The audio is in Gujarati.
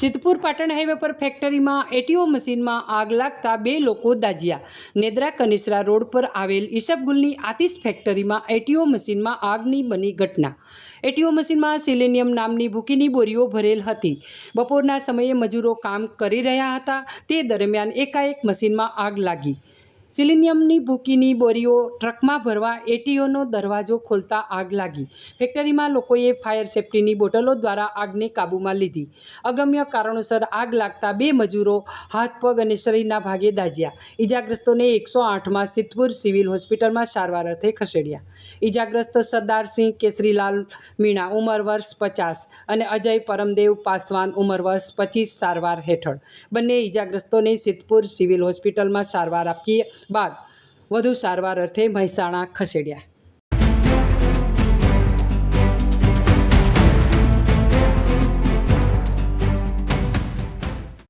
સિદ્ધપુર પાટણ હાઈવે પર ફેક્ટરીમાં એટીઓ મશીનમાં આગ લાગતા બે લોકો દાજ્યા નેદ્રા કનિસરા રોડ પર આવેલ ઈશબગુલની આતિશ ફેક્ટરીમાં એટીઓ મશીનમાં આગની બની ઘટના. એટીઓ મશીનમાં સિલેનિયમ નામની ભૂકીની બોરીઓ ભરેલ હતી. બપોરના સમયે મજૂરો કામ કરી રહ્યા હતા. તે દરમિયાન એકાએક મશીનમાં આગ લાગી. સિલિનિયમની ભૂકીની બોરીઓ ટ્રકમાં ભરવા એટીઓનો દરવાજો ખોલતા આગ લાગી. ફેક્ટરીમાં લોકોએ ફાયર સેફ્ટીની બોટલો દ્વારા આગને કાબૂમાં લીધી. અગમ્ય કારણોસર આગ લાગતા બે મજૂરો હાથ, પગ અને શરીરના ભાગે દાઝ્યા ઈજાગ્રસ્તોને એકસો આઠમાં સિદ્ધપુર સિવિલ હોસ્પિટલમાં સારવાર અર્થે ખસેડ્યા. ઈજાગ્રસ્ત સરદારસિંહ કેસરીલાલ મીણા ઉંમર વર્ષ પચાસ અને અજય પરમદેવ પાસવાન ઉંમર વર્ષ પચીસ સારવાર હેઠળ. બંને ઈજાગ્રસ્તોને સિદ્ધપુર સિવિલ હોસ્પિટલમાં સારવાર આપી બાદ વધુ સારવાર અર્થે મહેસાણા ખસેડ્યા.